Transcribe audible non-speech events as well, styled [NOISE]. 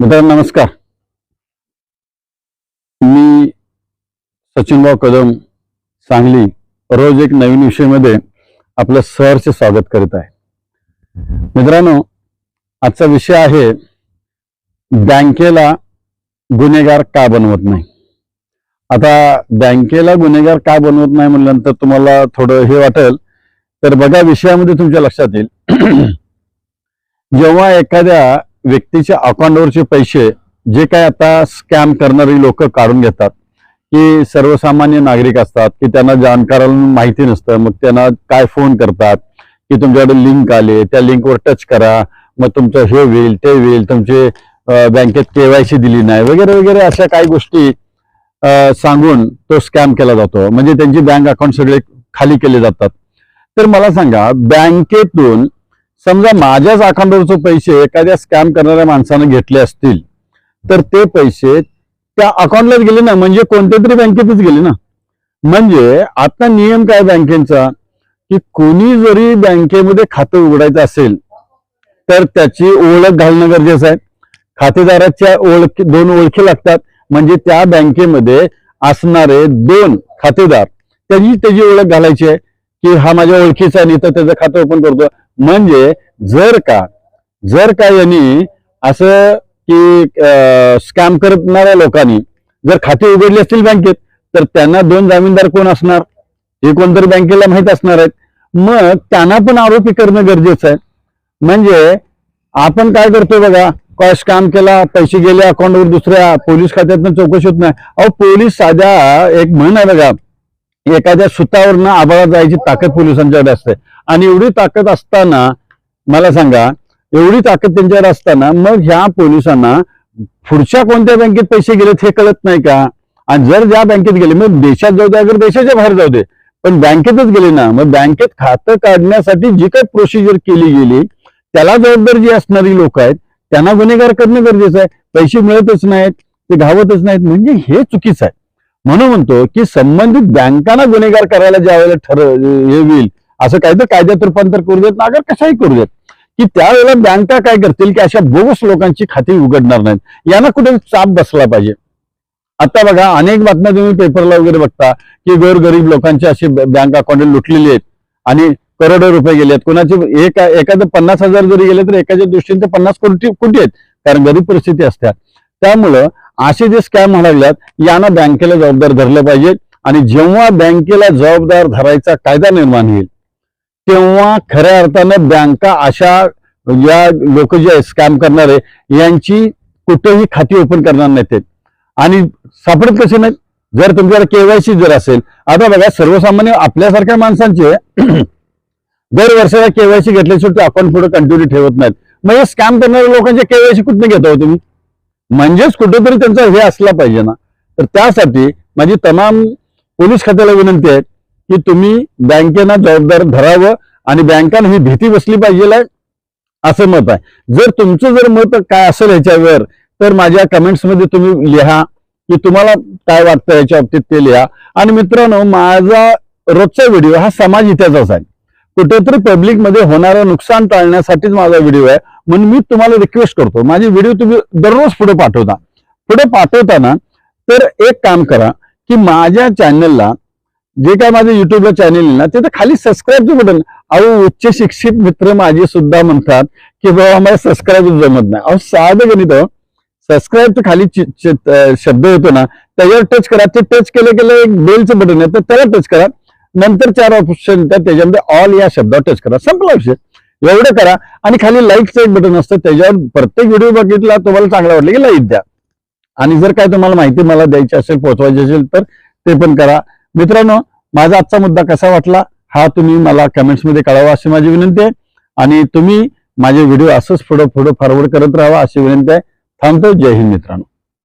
मित्रांनो नमस्कार. मी सचिनभाऊ कदम सांगली रोज एक नवीन विषयामध्ये आपलं सहर्ष स्वागत करीत आहे. मित्रांनो आजचा विषय आहे बँकेला गुन्हेगार का बनवत नाही? आता बँकेला गुन्हेगार का बनवत नाही म्हटल्यानंतर तुम्हाला थोडं हे वाटेल तर बघा विषयामध्ये तुमच्या लक्षात येईल. [CLEARS THROAT] जेव्हा एखाद्या व्यक्तीच्या अकाउंटवरचे पैसे जे काय आता स्कॅम करणारी लोक काढून घेतात की सर्वसामान्य नागरिक असतात की त्यांना जाणकारांना माहिती नसतं मग त्यांना काय फोन करतात की तुमच्याकडे लिंक आले त्या लिंकवर टच करा मग तुमचं हे होईल ते होईल तुमचे बँकेत केवायसी दिली नाही वगैरे वगैरे अशा काही गोष्टी सांगून तो स्कॅम केला जातो. म्हणजे त्यांची बँक अकाउंट सगळे खाली केले जातात. तर मला सांगा बँकेतून समजा माझ्याच अकाउंटवरचे पैसे एखाद्या स्कॅम करणाऱ्या माणसानं घेतले असतील तर ते पैसे त्या अकाउंटलाच गेले ना म्हणजे कोणत्या तरी बँकेतच गेले ना. म्हणजे आता नियम काय बँकेचा? की कोणी जरी बँकेमध्ये खातं उघडायचं असेल तर त्याची ओळख घालणं गरजेचं आहे. खातेदाराच्या ओळख दोन ओळखी लागतात. म्हणजे त्या बँकेमध्ये असणारे दोन खातेदार त्याची त्याची ओळख घालायची आहे. की हा माझ्या ओळखीचा आहे, नाही तर त्याचं खातं ओपन करतो. म्हणजे जर का जर का यांनी असं की स्कॅम करणाऱ्या लोकांनी जर खाते उघडले असतील बँकेत तर त्यांना दोन जामीनदार कोण असणार? हे कोणतरी बँकेला माहीत असणार आहेत. मग त्यांना पण आरोपी करणं गरजेचं आहे. म्हणजे आपण काय करतो बघा कॉश काम केला पैसे गेले अकाउंटवर दुसऱ्या पोलीस खात्यातनं चौकशी होत नाही. अहो पोलीस साध्या एक म्हण आहे बघा एखाद्या सुतावरनं आबाळात जायची ताकद पोलिसांच्याकडे असते. आणि एवढी ताकद असताना मला सांगा एवढी ताकद त्यांच्याकडे असताना मग ह्या पोलिसांना पुढच्या कोणत्या बँकेत पैसे गेलेत हे कळत नाही का? आणि जर ज्या बँकेत गेले मग देशात जाऊ दे अगर देशाच्या बाहेर जाऊ दे. पण बँकेतच गेले ना मग बँकेत खातं काढण्यासाठी जी काही प्रोसिजर केली गेली त्याला जबाबदार जी असणारी लोक आहेत त्यांना गुन्हेगार करणं गरजेचं आहे. पैसे मिळतच नाहीत ते घावतच नाहीत. म्हणजे हे चुकीचं आहे. म्हणून म्हणतो की संबंधित बँकांना गुन्हेगार करायला ज्या वेळेला ठर हे होईल असं काय तर कायद्यात रूपांतर करू देत नागर कशाही करू देत. की त्यावेळेला बँका काय करतील की अशा बोगस लोकांची खाती उघडणार नाहीत. यांना कुठे चाप बसला पाहिजे? आता बघा अनेक बातम्या तुम्ही पेपरला वगैरे बघता की गोरगरीब लोकांचे असे बँक अकाउंट लुटलेले आहेत. आणि करोडो रुपये गेले आहेत कोणाचे एक एखादं पन्नास हजार जरी गेले तर एकाच्या दृष्टीने ते पन्नास कोटी कोटी आहेत. कारण गरीब परिस्थिती असतात त्यामुळं असे जे स्कॅम लागल्यात यांना बँकेला जबाबदार धरलं पाहिजे आणि जेव्हा बँकेला जबाबदार धरायचा कायदा निर्माण होईल तेव्हा खऱ्या अर्थानं बँका अशा या लोक जे स्कॅम करणारे यांची कुठेही खाती ओपन करणार नाहीत. ते. आणि सापडत कसे नाहीत? जर तुमच्याकडे केवायसी जर असेल आता बघा सर्वसामान्य आपल्यासारख्या माणसांचे [CLEARS THROAT] दर वर्षाला केवायसी घेतल्याशिवाय ते अकाउंट पुढे कंटिन्यू ठेवत नाहीत. मग हे स्कॅम करणाऱ्या लोकांचे केवायसी कुठून घेता हो तुम्ही? म्हणजेच कुठेतरी त्यांचा हे असला पाहिजे ना. तर त्यासाठी माझी तमाम पोलीस खात्याला विनंती आहे की तुम्ही बँकेना जबाबदार धरावं आणि बँकांना ही भीती बसली पाहिजे असं मत आहे. जर तुमचं जर मत काय असेल ह्याच्यावर तर माझ्या कमेंट्समध्ये तुम्ही लिहा की तुम्हाला काय वाटतं याच्या बाबतीत ते लिहा. आणि मित्रांनो माझा रोजचा व्हिडिओ हा समाज हिताचाच आहे. कुठेतरी पब्लिकमध्ये होणारं नुकसान टाळण्यासाठीच माझा व्हिडिओ आहे. म्हणून मी तुम्हाला रिक्वेस्ट करतो. माझे व्हिडिओ तुम्ही दररोज पुढे पाठवता. पुढे पाठवताना तर एक काम करा की माझ्या चॅनलला जे काय माझं युट्यूबला चॅनल आहे ना तिथे खाली सबस्क्राईबचं बटन अहो उच्च शिक्षित मित्र माझे सुद्धा म्हणतात की बाबा मला सबस्क्राईब जमत नाही. अहो साधं गणित हो. सबस्क्राईब खाली चि- शब्द येतो ना त्याच्यावर टच करा. ते टच केलं केलं एक बेलचं बटन आहे तर त्याला टच करा. नंतर चार ऑप्शन येतात. त्याच्यामध्ये ऑल या शब्दावर टच करा. संपला विषय. एवढं करा. आणि खाली लाईकचं एक बटन असतं. त्याच्यावर प्रत्येक व्हिडिओ बघितला तुम्हाला चांगला वाटलं की लाईक द्या. आणि जर काय तुम्हाला माहिती मला द्यायची असेल पोहोचवायची असेल तर ते पण करा. मित्रांनो माझा आजचा मुद्दा कसा वाटला? हा तुम्ही मला कमेंट्समध्ये कळावा अशी माझी विनंती आहे. आणि तुम्ही माझे व्हिडिओ असंच पुढं पुढं फॉरवर्ड करत राहा अशी विनंती आहे. थांबतो. जय हिंद मित्रांनो.